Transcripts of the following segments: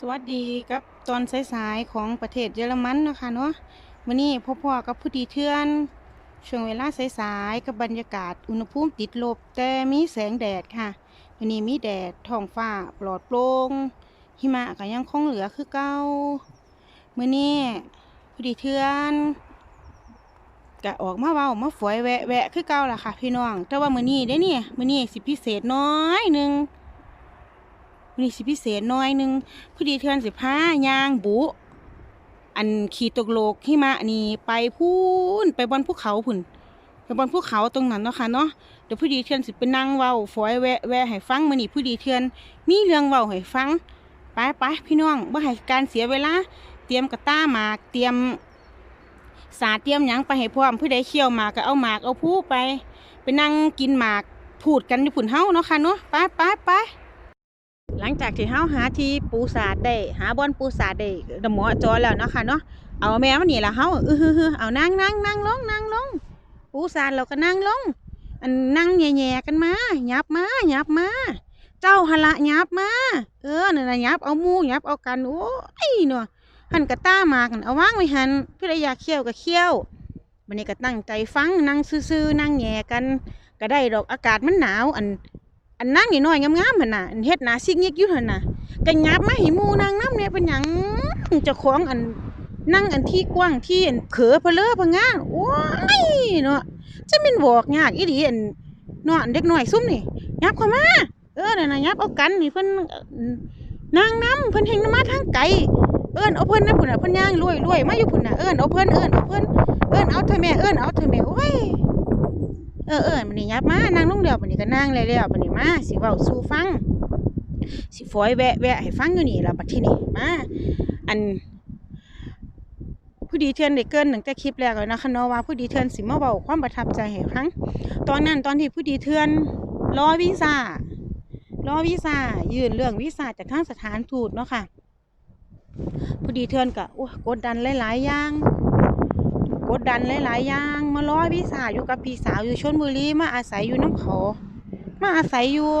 สวัสดีกับตอนสายๆของประเทศเยอรมันนะคะเนาะวันนี้พ่อพ่อกับผู้ดีเทือน ช่วงเวลาสายๆกับบรรยากาศอุณหภูมิติดลบ แต่มีแสงแดดค่ะวันนี้มีแดดท้องฟ้าปลอดโปร่งหิมะก็ยังคงเหลือคือเก่ามื่อนี้ผู้ดีเทือนก็ออกมาเว้ามาฝอยแวะแวะคือเก่าล่ะค่ะ พี่น้อง แต่ว่ามื่อนี้ได้เนี่ยมื่อนี้สิพิเศษน้อยหนึ่ง วันนี้สิพิเศษหน้อยหนึงพอดีเทือนสิผ้ายางบุ อันขี่ตกโลกหิมะนี่ไปพูนไปบนภูเขาพุ่นไปบนภูเขาตรงนั้นเนาะค่ะเนาะเดี๋ยวพอดีเทือนสิไปนั่งเว้าฝอยแวะแวะให้ฟังมื้อนี้พอดีเทือน มีเรื่องเว้าให้ฟังไปไปพี่น้องบ่ให้การเสียเวลาเตรียมกระต้าหมากเตรียมสาเตรียมหยังไปให้พร้อมผู้ใดเคี่ยวหมากก็เอาหมากเอาผู้ไป ไปนั่งกินหมากพูดกันอยู่พุ่นเฮาเนาะค่ะเนาะไปไปไป หลังจากที่เฮาหาที่ปูสาดได้ หาบอนปูสาดได้ดหมอจอแล้วเนาะค่ะเนาะเอาแมวนี่ละเฮาเออฮือเอานั่งนั่งนั่งลงนั่งลงปูสาดเราก็นั่งลงอันนั่งแย่ๆกันมาหยับมาหยับมา เจ้าหละหยับมา เออนั่นน่ะหยับเอามูหยับเอากันโอ้ยเนาะหันกระต้ามากันเอาวางไว้หันเพื่ออยากเคี่ยวก็เคี่ยวบันนี้ก็ตั้งใจฟังนั่งซื่อๆนั่งแย่กัน ก็ได้ดอกอากาศมันหนาวอัน อันนั่งนี่น้อยงามๆหันน่ะอันเฮ็ดหนาซิกยิกอยู่หันน่ะก็ยับมาให้หมู่นางน้ำเนี่ยเป็นหยังเจ้าของอันนั่งอันที่กว้างที่อันเขอเพลอพะงานโอ้ยเนาะจะเป็นบอกยากอีหลีอันเนาะอันเด็กน้อยซุ่มนี่ยับเข้ามาเออนั่นน่ะยับเอากันนี่เพิ่นนางน้ำเพิ่นเฮงมาทางไกลเอิ้นเอาเพิ่นนะพุ่นน่ะเพิ่นย่างรวยๆมาอยู่พุ่นน่ะเอิ้นเอาเพิ่นเอิ้นเอาเพิ่นเอิ้นเอาเถอแม่เอิ้นเอาเถอแม่โอ้ย ออเออมันนี่ยับมานั่งลงเดียวมันนี่ก็นั่งแล้วแล้วมันนี่มาสิเว้าสู่ฟัง สิฝอยแวะแวะให้ฟังอยู่นี่ล่ะบัดที่นี่มาอันผู้ดีเทือนได้เกินตั้งแต่คลิปแรกแล้วนะคะเนาะว่าผู้ดีเทือนสิมาเว้าความประทับใจให้ฟังตอนนั้นตอนที่ผู้ดีเทือนรอวีซ่ารอวีซ่ายื่นเรื่องวีซ่าจากทางสถานทูตเนาะค่ะผู้ดีเทือนก็โอ้กดดันหลายๆอย่าง กดดันหลายๆอย่างมาร้อยพี่สาวอยู่กับพี่สาวอยู่ชนบุรีมาอาศัยอยู่น้ำเขามาอาศัยอยู่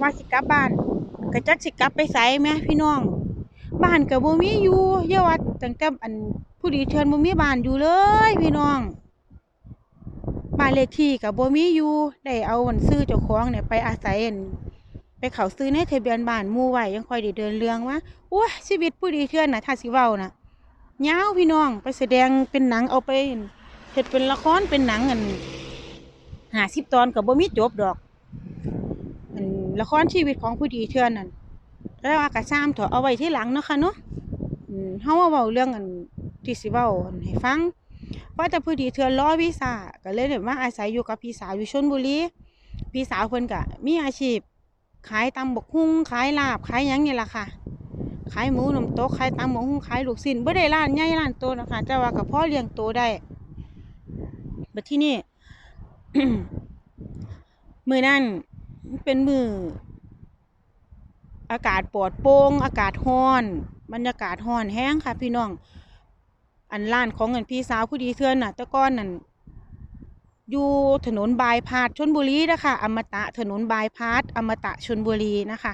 ว่าสิกลับบ้านก็จักสิกลับไปไสแหมพี่น้อง บ้านก็บ่มีอยู่อย่าว่าตั้งแต่อันผู้ดีเชิญบ่มีบ้านอยู่เลย พี่น้องบ้านเลขที่ก็บ่มีอยู่ได้เอาอันซื้อเจ้าของเนี่ยไปอาศัยไปเขาซื้อในทะเบียนบ้านมู่ไว้ยังค่อยได้เดินเรื่องว่าโอ้ชีวิตผู้ดีเทือนนะถ้าสิเว้าน่ะ ยาวพี่น้องไปแสดงเป็นหนังเอาไปเฮ็ดเป็นละครเป็นหนังอันหาสิบตอนกับบ่มีจบดอกอันละครชีวิตของผู้ดีเทือนนั่นแล้วว่ากระซ้ำเถอะเอาไว้ที่หลังเนาะค่ะเนาะเฮามาเว้าเรื่องอันที่สิเว้าให้ฟังว่าแต่ผู้ดีเทือนรอวีซ่าก็เลยได้มาอาศัยอยู่กับพี่สาวอยู่ชลบุรีพี่สาวเพิ่นก็มีอาชีพขายตำบกหุ่งขายลาบขายยังนี่ล่ะค่ะ ขายหมูนมโต๊ะขายตำหมกหุ่งขายลูกชิ้นบ่ได้ร้านใหญ่ร้านโตนะคะแต่ว่าก็พอเลี้ยงโตได้บัดที่นี่มือนั้นเป็นมืออากาศปลอดโปร่งอากาศร้อน บรรยากาศร้อนแห้งค่ะ พี่น้อง อันร้านของเงินพี่สาวผู้ดีเทือนน่ะต่ก่อนนั่น อยู่ถนนบายพาสชลบุรีนะคะอมตะถนนบายพาสอมตะชลบุรีนะคะ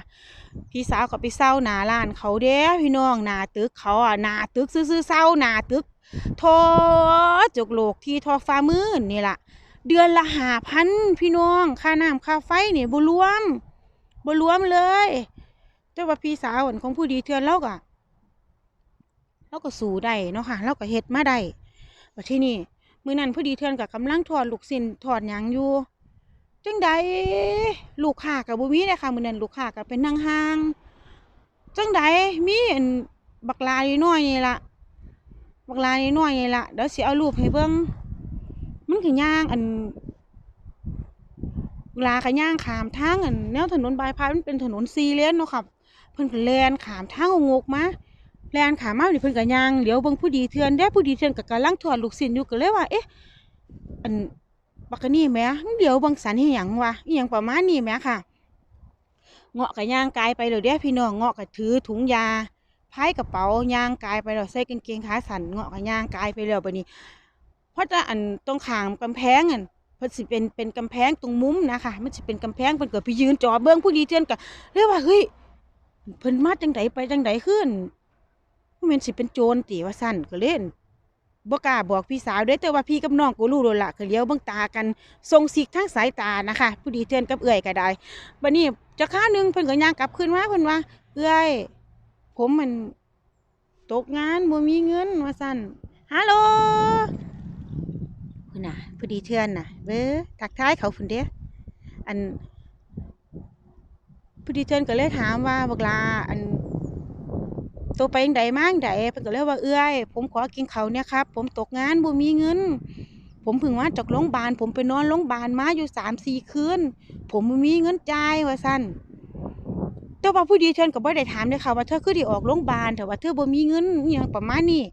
พี่สาวก็ไปเศร้าหนาร้านเขาเด้พี่น้องหนาตึกเขาอะหนาตึกซื่อๆเศร้าหนาตึกทอจกโลกที่ทอฟ้ามืดนี่แหละเดือนละห้าพันพี่น้องค่าน้ำค่าไฟนี่บ่รวมบรวมเลยแต่ว่าพี่สาวอันของผู้ดีเทือนเราก็เราก็สู้ได้เนาะค่ะเราก็เฮ็ดมาได้ว่าที่นี่ มื้อนั้นผู้ดีเทือนก็กำลังถอดลูกชิ้นถอดหยังอยู่จังใดลูกค้ากับบ่มีเลยค่ะมื้อนั้นลูกค้าก็เป็นนางห้างจังใดมีอันบักลาน้อยนี่ล่ะบักลาน้อยนี่ล่ะเดี๋ยวสิเอารูปให้เบิ่งมันคือย่างอันลาก็ย่างขามทางอันแนวถนนบายพาสมันเป็นถนนสี่เลนเนาะครับเพิ่นก็แลนขามทางงกมา แลนขามมานี่เพิ่นก็ย่างเดี๋ยวเบิ่งผู้ดีเทือนเด้ผู้ดีเทือนก็กำลังถอดลูกชิ้นอยู่ก็เลยว่า เอ๊ะอันบักกะนี่แหม่เดี๋ยวเบางสันให้หยังวะอหยังประมาณนี้แหม่ค่ะ เงาะกับย่างกายไปเลยเด้พี่น้องเงาะกับถือถุงยาพายกระเป๋าย่างกายไปแล้วใส่กางเกงขาสั้นเงาะกับย่างกายไปแล้วบัดนี้เพราะจะอันตรงขางกำแพงอันเพิ่นสิเป็นเป็นกำแพงตรงมุมนะคะมันสิเป็นกำแพงเพิ่นก็ไปยืนจอเบิ่งผู้ดีเทือนก็เรียกว่าเฮ้ยเพิ่นมาจังไดไปจังไดขึ้น ม่นสิเป็นโจรติว่าซั่นก็เล่นบ่กล้าบอกพี่สาวด้อแต่ว่าพี่กับน้องก็รู้แล้วล่ะก็เลี้ยวเบิ่งตากันส่งสิกทางสายตานะคะผู้ดีเทือนกับเอื้อยก็ได้บัดนี้จักคราวหนึงเพิ่นก็ย่างกลับคืนมาเพิ่นว่า เอื้อย ผมมันตกงานบ่มีเงินว่าซั่นฮัลโหลพุ่นน่ะผู้ดีเทือนน่ะเบ้อทักทายเขาพุ่นเด้อันผู้ดีเทือนก็เลยถามว่าบักลาอัน โตไปจั่งใดมาจั่งใดเพิ่นก็เลยว่าเอื้อย ผมขอกินเขาเนี่ยครับ ผมตกงานบ่มีเงิน ผมเพิ่งมาจากโรงพยาบาล ผมไปนอนโรงพยาบาลมาอยู่3-4คืน ผมบ่มีเงินจ่ายว่าซั่นแต่ว่าผู้ดีเทือนก็บ่ได้ถามเด้อค่ะว่าเธอคือได้ออกโรงพยาบาลแต่ว่าเธอบ่มีเงินอิหยังประมาณนี้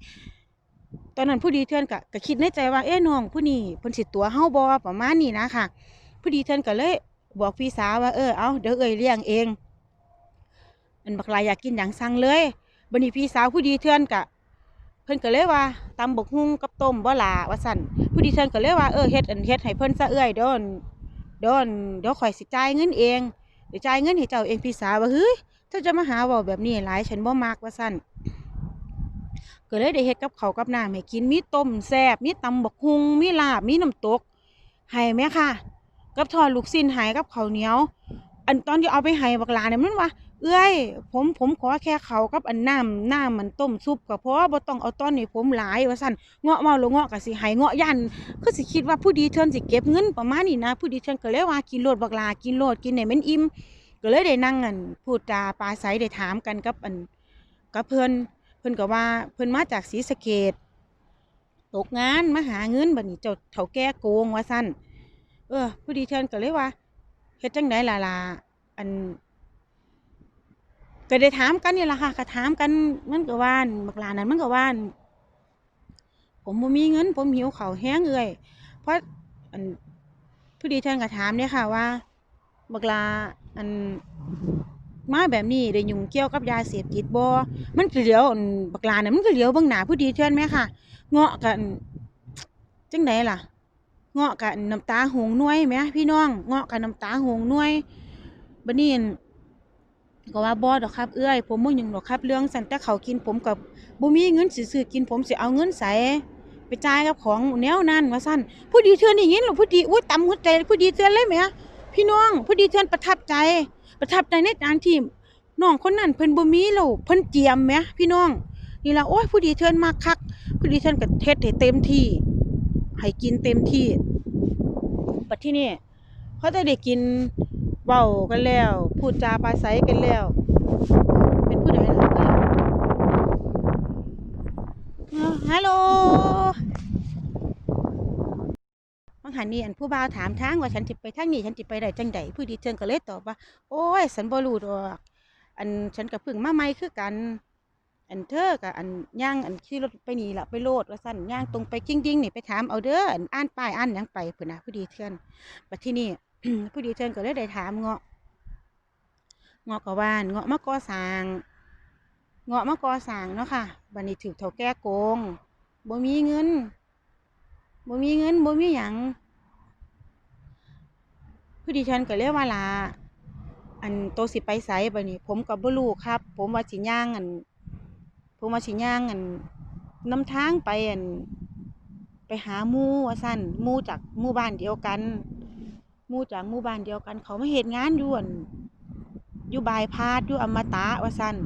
ตอนนั้นผู้ดีเทือนก็ก็คิดในใจว่าเอ๊ะน้องผู้นี้เพิ่นสิตัวเฮาบ่ประมาณนี้นะค่ะ ผู้ดีเทือนก็เลยบอกพี่สาวว่าเออเอาเดี๋ยวเอ่ยเลี้ยงเองอันบักลายอยากกินหยังสั่งเลย บัดนี้พี่สาวผู้ดีเทือนก็เพิ่นก็เลยว่าตำบกหุ่งกับต้มบ่ล่ะว่าซั่นผู้ดีเทือนก็เลยว่าเออเฮ็ดอันเฮ็ดให้เพิ่นซะเอื้อยเดี๋ยวอันเดี๋ยวอันเดี๋ยวข่อยสิจ่ายเงินเองเดี๋ยวจ่ายเงินให้เจ้าเองพี่สาวว่าเฮ้ยเจ้าจะมาหาว้าแบบนี้หลายฉันบ่มักว่าซั่นก็เลยได้เฮ็ดกับเขากับน้ำให้กินมีต้มแซ่บมีตำบกหุ่งมีลาบมีน้ำตกให้แม่ค่ะ กับทอดลูกชิ้นให้กับข้าวเหนียว อันตอนที่เอาไปให้บักลาเนี่ยมันว่า เอ้ยผมผมขอแค่เขากับอันน้ำน้ำมันต้มซุปก็พอบ่ต้องเอาตอนนี้ผมหลายว่าซั่นเงาะเมาแล้วเงาะก็สิให้เงาะยันคือสิคิดว่าผู้ดีเทื่อนสิเก็บเงินประมาณนี้นะ ผู้ดีเทื่อนก็เลยว่ากินโลดบักลากินโลดกินให้มันอิ่มก็เลยได้นั่งอันพูดจาปราศัยได้ถามกันกับอันกับเพิ่นเพิ่นก็ว่าเพิ่นมาจากศรีสะเกษตกงานมาหาเงินบัดนี้เจ้าเฒ่าแก่โกงว่าซั่นเออ ผู้ดีเชิญก็เลยว่าเฮ็ดจังไดล่ะล่ะอัน ก็ได้ถามกันนี่แหละค่ะก็ถามกันมันก็ว่านบักหลานั้นมันก็ว่านผมบ่มีเงิน ผมหิวข้าวแห้งเอ้อย เพราะอันผู้ดีเชิญก็ถามเนี่ยค่ะว่าบักลาอันมาแบบนี้ได้ยุ่งเกี่ยวกับยาเสพติดบ่มันก็เหลียวบักลานั้นมันก็เหลียวเบิ่งหน้าผู้ดีเชิญแหมค่ะ เงาะกันจังไดล่ะ เงาะกับน้ำตาหงนวยแหมพี่น้องเงาะกับน้ำตาหงนวยบัดนี้อั่น ก็ว่าบ่ดอกครับเอื้อยผมบ่หยังดอกครับเรื่องสันแต่เขากินผมก็บ่มีเงินสิซื้อกินผมสิเอาเงินไสไปจ่ายกับของแนวนั้นว่าซั่นผู้ดีเทือนได้ยินแล้วผู้ดีอุ๊ยตำหัวใจผู้ดีเทือนเลยแหมพี่น้องผู้ดีเทือนประทับใจ ประทับใจในการที่น้องคนนั้นเพิ่นบ่มีแล้วเพิ่นเจียมแหมพี่น้อง นี่ละโอ้ยผู้ดีเทือนมากคัก ผู้ดีเทือนก็เฮ็ดให้เต็มที่ให้กินเต็มที่บัดที่นี่เขาจะได้กิน เว้ากันแล้ว พูดจาปราศัยกันแล้ว เป็นผู้ใดล่ะอ้าวฮัลโหลบางหันนี่อันผู้บ่าวถามทางว่าฉันสิไปทางนี้ฉันสิไปได้จังใดผู้ดีเชิงก็เลยตอบว่า โอ้ยฉันบ่รู้ดอก อันฉันก็เพิ่งมาใหม่คือกัน อันเธอกับอันย่างอันขี่รถไปนี่ละไปโลดว่าซั่นย่างตรงไปจริงๆนี่ไปถามเอาเด้ออันอ่านป้ายอ่านยังไปเพุ่นน่ะผู้ดีเทื่อนบัดที่นี่ ผู้ดีเทื่อนก็เลยได้ถามเงาะ เงาะกว่านเงาะมะกอสางเงาะมะกอสางเนาะค่ะบัดนี้ถูกเฒ่าแก่โกงบ่มีเงินบ่มีเงินบ่มีหยังผู้ดีเทื่อนก็เลยว่าล่ะอันโตสิไปไสบัดนี้ ผมก็บ่รู้ครับ ผมว่าสิย่างอัน ผมว่าสิย่างอันน้ำทางไปอันไปหามูว่าซั่นมูจากมู่บ้านเดียวกัน มู่จากหมู่บ้านเดียวกัน เขามาเฮ็ดงานอยู่อันอยู่บายพาสอยู่อมตะว่าซั่น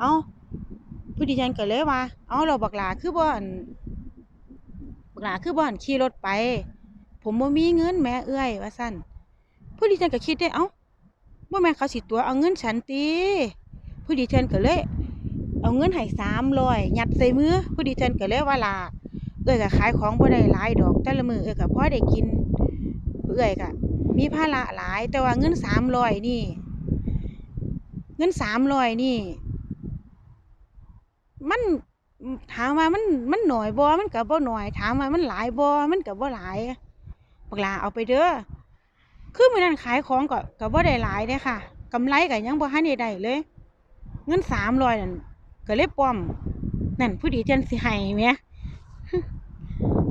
เอ้าผู้ดิฉันก็เลยว่า เอ้าเราบักหลาคือบ่อนบักหลาคือบ่อนขี่รถไป ผมบ่มีเงินแม่เอื้อยว่าซั่นผู้ดิฉันก็คิดได้ เอ้าบ่แม่เขาสิตัวเอาเงินฉันติผู้ดิฉันก็เลย เอาเงินให้สามร้อยยัดใส่มือผู้ดีเทินก็เลยว่าลาเอ้อยก็ขายของบ่ได้หลายดอกแต่ละมือเอ้อยก็พอได้กิน เอ้อยก็มีภาระหลาย แต่ว่าเงินสามร้อยนี่ เงินสามร้อยนี่ มันถามว่ามันมันหน่อยบ่มันก็บ่หน่อย ถามว่ามันหลายบ่มันก็บ่หลายบักลาเอาไปเด้อคือมือนั้นขายของก็ก็บ่ได้หลายเด้ค่ะกำไรก็ยังบ่ทันได้ได้เลย เงินสามร้อยนั่นก็เลยป้อมนั่นผู้ดีเจนสิให้แหม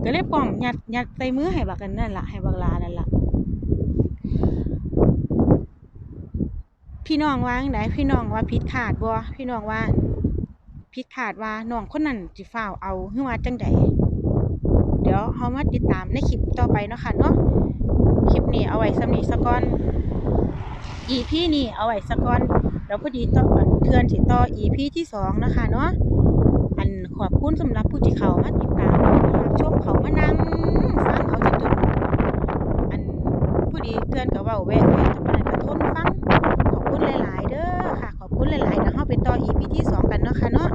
ก็เลยป้อมยัดยัดใส่มือให้บักกันนั่นละให้บักลานั่นละ พี่น้องว่าจั่งใดพี่น้องว่าผิดคาดบ่พี่น้องว่าผิดคาดว่าน้องคนนั้นสิฟ้าวเอาหรือว่าจังใดเดี๋ยวเฮามาติดตามในคลิปต่อไปเนาะค่ะเนาะคลิปนี้เอาไว้สำนี้ซะก่อน EP นี้เอาไว้ซะก่อนแล้วพอดีต่ออันเทื่อนสิต่อ EP ที่สองนะคะเนาะอันขอบคุณสำหรับผู้ที่เขามาติดตามรับชมเขามานั่งฟังเอาจนจนอันผู้ดีเทื่อนก็เว้าแวะแวะ คุณหลาย ๆ เด้อค่ะ ขอบคุณหลาย ๆ เดี๋ยวเราไปต่ออีพีที่สองกันเนาะค่ะเนาะ